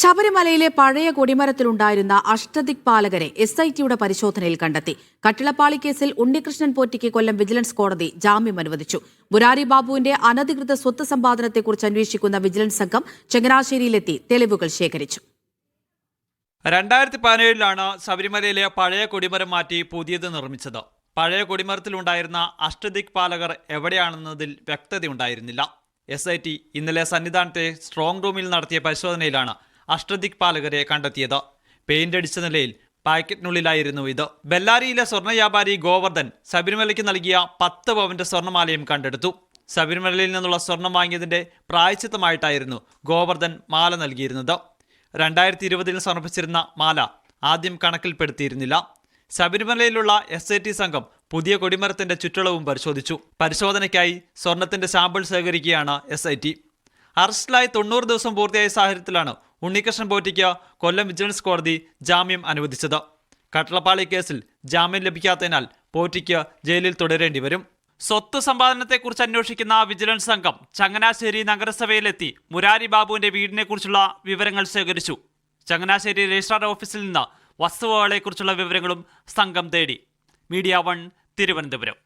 ശബരിമലയിലെ പഴയ കൊടിമരത്തിലുണ്ടായിരുന്ന അഷ്ടദിക് പാലകരെ എസ് ഐ ടിയുടെ പരിശോധനയിൽ കണ്ടെത്തി. കട്ടിളപ്പാളി കേസിൽ ഉണ്ണികൃഷ്ണൻ പോറ്റിക്ക് കൊല്ലം വിജിലൻസ് കോടതി ജാമ്യം അനുവദിച്ചു. മുരാരി ബാബുവിന്റെ അനധികൃത സ്വത്ത് സമ്പാദനത്തെക്കുറിച്ച് അന്വേഷിക്കുന്ന വിജിലൻസ് സംഘം ചങ്ങനാശ്ശേരിയിലെത്തി തെളിവുകൾ ശേഖരിച്ചു. രണ്ടായിരത്തി പതിനേഴിലാണ് ശബരിമലയിലെ പഴയ കൊടിമരം മാറ്റി പുതിയത് നിർമ്മിച്ചത്. പഴയ കൊടിമരത്തിലുണ്ടായിരുന്ന അഷ്ടദിക് പാലകർ എവിടെയാണെന്നതിൽ വ്യക്തതയുണ്ടായിരുന്നില്ല. എസ് ഐ ടി ഇന്നലെ സന്നിധാനത്തെ സ്ട്രോങ് റൂമിൽ നടത്തിയ പരിശോധനയിലാണ് അഷ്ടദിക് പാലകരെ കണ്ടെത്തിയത്. പെയിന്റ് അടിച്ച നിലയിൽ പാക്കറ്റിനുള്ളിലായിരുന്നു ഇത്. ബെല്ലാരിയിലെ സ്വർണ വ്യാപാരി ഗോവർദ്ധൻ ശബരിമലയ്ക്ക് നൽകിയ പത്ത് പവന്റെ സ്വർണമാലയും കണ്ടെടുത്തു. ശബരിമലയിൽ നിന്നുള്ള സ്വർണം വാങ്ങിയതിന്റെ പ്രായച്ചിത്തമായിട്ടായിരുന്നു ഗോവർദ്ധൻ മാല നൽകിയിരുന്നത്. രണ്ടായിരത്തി ഇരുപതിൽ സമർപ്പിച്ചിരുന്ന മാല ആദ്യം കണക്കിൽപ്പെടുത്തിയിരുന്നില്ല. ശബരിമലയിലുള്ള എസ് ഐ ടി സംഘം പുതിയ കൊടിമരത്തിന്റെ ചുറ്റളവും പരിശോധിച്ചു. പരിശോധനയ്ക്കായി സ്വർണത്തിന്റെ സാമ്പിൾ ശേഖരിക്കുകയാണ് എസ് ഐ ടി അറസ്റ്റിലായി തൊണ്ണൂറ് ദിവസം പൂർത്തിയായ സാഹചര്യത്തിലാണ് ഉണ്ണികൃഷ്ണൻ പോറ്റിക്ക് കൊല്ലം വിജിലൻസ് കോടതി ജാമ്യം അനുവദിച്ചത്. കട്ടളപ്പാളി കേസിൽ ജാമ്യം ലഭിക്കാത്തതിനാൽ പോറ്റിക്ക് ജയിലിൽ തുടരേണ്ടി വരും. സ്വത്ത് സമ്പാദനത്തെക്കുറിച്ച് അന്വേഷിക്കുന്ന വിജിലൻസ് സംഘം ചങ്ങനാശ്ശേരി നഗരസഭയിലെത്തി മുരാരി ബാബുവിന്റെ വീടിനെക്കുറിച്ചുള്ള വിവരങ്ങൾ ശേഖരിച്ചു. ചങ്ങനാശ്ശേരി രജിസ്ട്രാർ ഓഫീസിൽ നിന്ന് വസ്തുവകളെക്കുറിച്ചുള്ള വിവരങ്ങളും സംഘം തേടി. Media one Thiruvananthapuram.